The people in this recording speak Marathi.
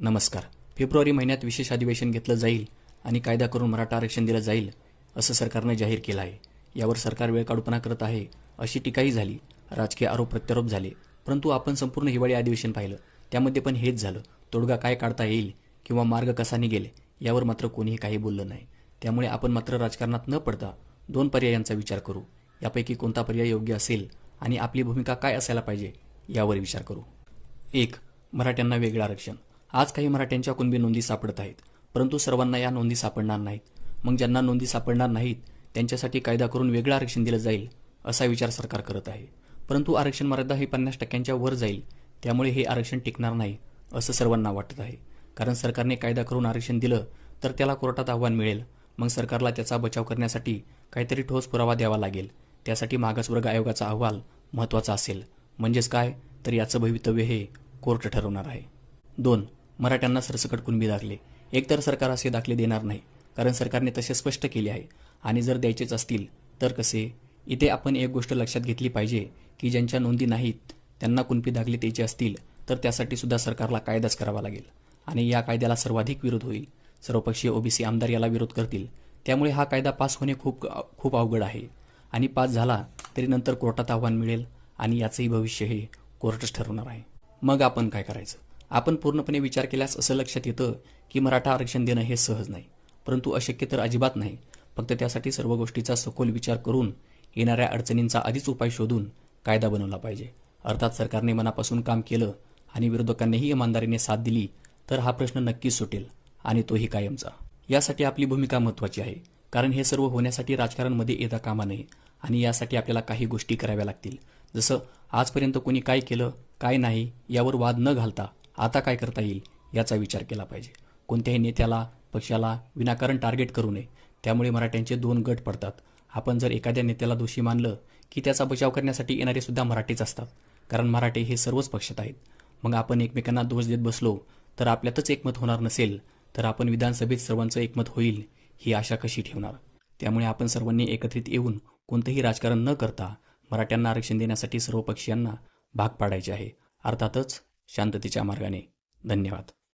नमस्कार. फेब्रुवारी महिन्यात विशेष अधिवेशन घेतलं जाईल आणि कायदा करून मराठा आरक्षण दिलं जाईल असं सरकारनं जाहीर केलं आहे. यावर सरकार वेळकाढूपणा करत आहे अशी टीकाही झाली. राजकीय आरोप प्रत्यारोप झाले. परंतु आपण संपूर्ण हिवाळी अधिवेशन पाहिलं. त्यामध्ये पण हेच झालं. तोडगा काय काढता येईल किंवा मार्ग कसा निघेल यावर मात्र कोणीही काही बोललं नाही. त्यामुळे आपण मात्र राजकारणात न पडता दोन पर्यायांचा विचार करू. यापैकी कोणता पर्याय योग्य असेल आणि आपली भूमिका काय असायला पाहिजे यावर विचार करू. एक मराठ्यांना वेगळं आरक्षण. आज काही मराठ्यांच्या कुणबी नोंदी सापडत आहेत. परंतु सर्वांना या नोंदी सापडणार नाहीत. मग ज्यांना नोंदी सापडणार नाहीत त्यांच्यासाठी कायदा करून वेगळं आरक्षण दिलं जाईल असा विचार सरकार करत आहे. परंतु आरक्षण मर्यादा ही पन्नास टक्क्यांच्या वर जाईल त्यामुळे हे आरक्षण टिकणार नाही असं सर्वांना वाटत आहे. कारण सरकारने कायदा करून आरक्षण दिलं तर त्याला कोर्टात आव्हान मिळेल. मग सरकारला त्याचा बचाव करण्यासाठी काहीतरी ठोस पुरावा द्यावा लागेल. त्यासाठी मागासवर्ग आयोगाचा अहवाल महत्त्वाचा असेल. म्हणजेच काय? तर याचं भवितव्य हे कोर्ट ठरवणार आहे. दोन मराठ्यांना सरसकट कुणबी दाखले. एकतर सरकार असे दाखले देणार नाही कारण सरकारने तसे स्पष्ट केले आहे. आणि जर द्यायचेच असतील तर कसे? इथे आपण एक गोष्ट लक्षात घेतली पाहिजे की ज्यांच्या नोंदी नाहीत त्यांना कुणपी दाखले द्यायचे असतील तर त्यासाठी सुद्धा सरकारला कायदाच करावा लागेल. आणि या कायद्याला सर्वाधिक विरोध होईल. सर्वपक्षीय ओबीसी आमदार याला विरोध करतील. त्यामुळे हा कायदा पास होणे खूप खूप अवघड आहे. आणि पास झाला तरी नंतर कोर्टात आव्हान मिळेल. आणि याचंही भविष्य हे कोर्टच ठरवणार आहे. मग आपण काय करायचं? आपण पूर्णपणे विचार केल्यास असं लक्षात येतं की मराठा आरक्षण देणं हे सहज नाही. परंतु अशक्य तर अजिबात नाही. फक्त त्यासाठी सर्व गोष्टीचा सखोल विचार करून येणाऱ्या अडचणींचा आधीच उपाय शोधून कायदा बनवला पाहिजे. अर्थात सरकारने मनापासून काम केलं आणि विरोधकांनीही इमानदारीने साथ दिली तर हा प्रश्न नक्कीच सुटेल आणि तोही कायमचा. यासाठी आपली भूमिका महत्त्वाची आहे. कारण हे सर्व होण्यासाठी राजकारणमध्ये येता कामा नये आणि यासाठी आपल्याला काही गोष्टी कराव्या लागतील. जसं आजपर्यंत कोणी काय केलं काय नाही यावर वाद न घालता आता काय करता येईल याचा विचार केला पाहिजे. कोणत्याही नेत्याला पक्षाला विनाकारण टार्गेट करू नये. त्यामुळे मराठ्यांचे दोन गट पडतात. आपण जर एखाद्या नेत्याला दोषी मानलं की त्याचा बचाव करण्यासाठी येणारे सुद्धा मराठीच असतात. कारण मराठे हे सर्वच पक्षात आहेत. मग आपण एकमेकांना दोष देत बसलो तर आपल्यातच एकमत होणार नसेल तर आपण विधानसभेत सर्वांचं एकमत होईल ही आशा कशी ठेवणार? त्यामुळे आपण सर्वांनी एकत्रित येऊन कोणतंही राजकारण न करता मराठ्यांना आरक्षण देण्यासाठी सर्व पक्षीयांना भाग पाडायचे आहे. अर्थातच शांततेच्या मार्गाने. धन्यवाद.